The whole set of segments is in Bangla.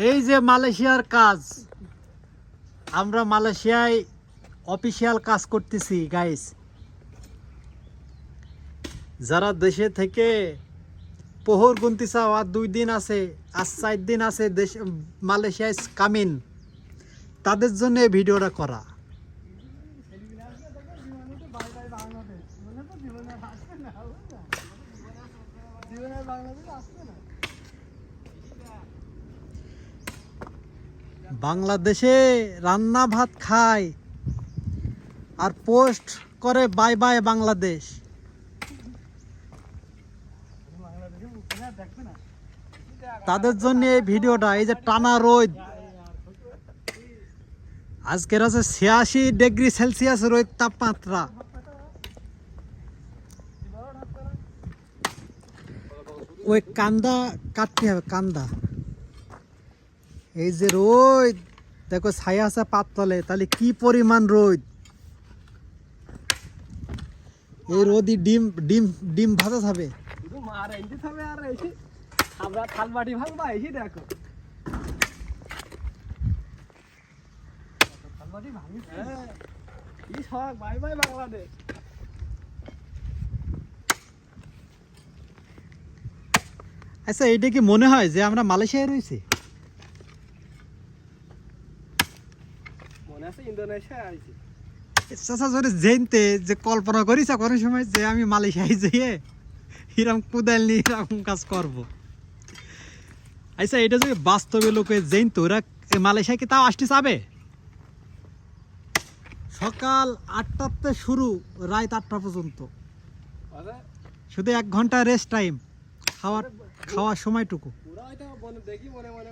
এই যে মালয়েশিয়ার কাজ, আমরা মালয়েশিয়ায় অফিসিয়াল কাজ করতেছি গাইস যারা দেশে থেকে পোহর গুনতে চাও, আর দুই দিন আছে, আর চার দিন আছে দেশ মালয়েশিয়ায় কামিন, তাদের জন্য এই ভিডিওটা করা। বাংলাদেশে রান্না ভাত খায় আর পোস্ট করে বাই বাই বাংলাদেশ। তাদের জন্য এই ভিডিওটা, এই যে টানা রোদ। আজকের আছে ছিয়াশি ডিগ্রি সেলসিয়াস রোদ তাপমাত্রা। ওই কান্দা, কাটতে হবে, কান্দা। এই যে রোদ দেখো ছায়া আছে পাততলে তাহলে কি পরিমাণ রোদ? এই রোদই ডিম ডিম ডিম ভাজা ভাঙিস হ্যাঁ। আচ্ছা এইটা কি মনে হয় যে আমরা মালয়েশিয়ায় রয়েছি মনে আছে ইন্দোনেশিয়া আইছি চাচা যদি জেনতে যে কল্পনা করিস কোনো সময় যে আমি মালয়েশিয়ায় যেয়ে হিরাম কুদাল নিয়ে এরকম কাজ করব। আচ্ছা এটা যদি বাস্তবে লোকে জেনতো ওরা মালয়েশিয়া কি তাও আসতে চাবে? সকাল আটটাতে শুরু রাত আটটা পর্যন্ত। শুধু এক ঘণ্টা রেস্ট টাইম খাওয়ার খাওয়ার সময়টুকু। মনে দেখি মনে মনে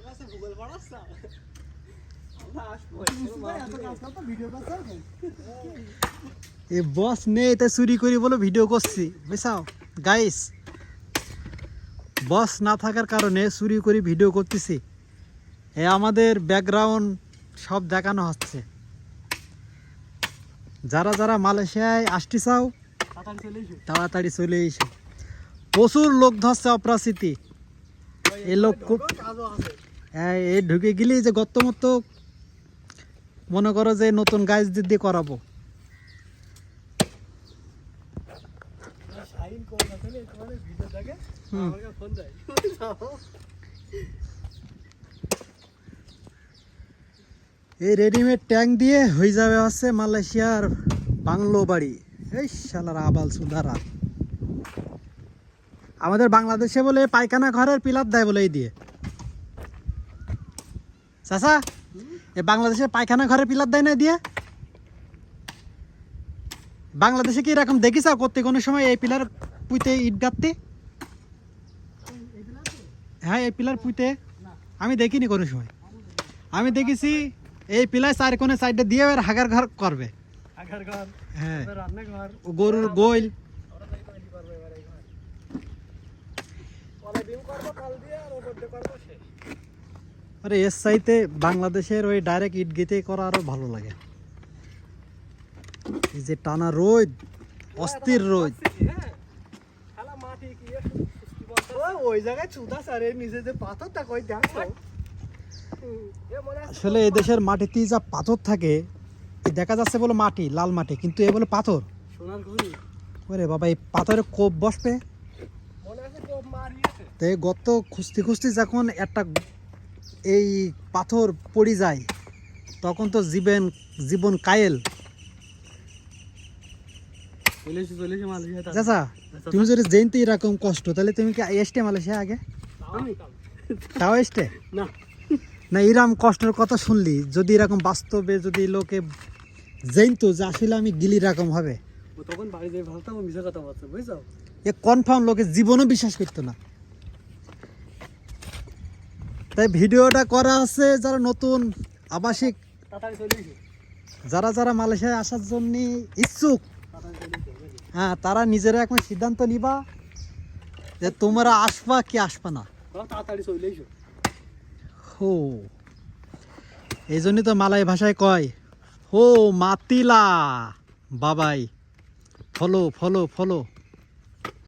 এ বস নেই, তাই চুরি করি বলে ভিডিও করছি। বুঝছাও? গাইস বস না থাকার কারণে চুরি করে ভিডিও করতেছি। এ আমাদের ব্যাকগ্রাউন্ড সব দেখানো হচ্ছে। যারা যারা মালয়েশিয়ায় আসতে চাও, তাড়াতাড়ি চলে এসো। প্রচুর লোক ধরছে অপরাশিতি এ লোক খুব এই ঢুকে গেলি যে গত্ত মতো মনে করো যে নতুন গাছ দিয়ে করাবো। এই রেডিমেড ট্যাঙ্ক দিয়ে হয়ে যাবে হচ্ছে মালয়েশিয়ার বাংলো বাড়ি। এই শালার আবাল সুধারা। আমাদের বাংলাদেশে বলে পায়খানা ঘরের পিলার দেয় বলে এই দিয়ে। চাচা এ বাংলাদেশে পায়খানা ঘরে পিলার দেয় না দিয়ে? বাংলাদেশে কি এরকম দেখিস করতে কোনো সময় এই পিলার পুঁতে ইট গাঁততে হ্যাঁ এই পিলার পুঁতে আমি দেখিনি কোনো সময়। আমি দেখেছি এই পিলার চার কোণে সাইডে দিয়ে এবার হাগার ঘর করবে। হ্যাঁ গরুর গোল কলে ডিম করব কাল দিয়ে আর ওপর দিয়ে করব শেষ আরে এর সাইতে বাংলাদেশের ওই ডাইরেক্ট ইট গেতে করা আরও ভালো লাগে। এই যে টানা রোদ অস্থির রোদ। মাটি কি এ ওই জায়গায় যে পাথরটা কই দেখো। আসলে এই দেশের মাটিতে যা পাথর থাকে দেখা যাচ্ছে বলে মাটি লাল মাটি কিন্তু এ বলে পাথর। সোনার ওরে বাবা এই পাথরে কোপ বসবে? তো গত খুঁজতে খুঁজতে যখন একটা এই পাথর পড়ে যায় তখন তো জীবন জীবন কায়েল। চাচা তুমি যদি জেনতে এরকম কষ্ট তাহলে তুমি কি এসটে মালয়েশিয়া আগে? তাও এসটে? না। না এরকম কষ্টের কথা শুনলি যদি এরকম বাস্তবে যদি লোকে জেনতো যে আসলে আমি গিলি রকম হবে তখন বাড়ি যাই ভালো থাকব মিশে কথা বলছে বুঝছ? এ কনফার্ম লোকে জীবনও বিশ্বাস করতো না। তাই ভিডিওটা করা আছে যারা নতুন, আবাসিক, যারা যারা মালয়েশিয়ায় আসার জন্য ইচ্ছুক হ্যাঁ তারা নিজেরা এখন সিদ্ধান্ত নিবা যে তোমরা আসবা কি আসবা না। হো এই জন্যই তো মালাই ভাষায় কয়, হো, মাতিলা, বাবাই, ফলো ফলো ফলো।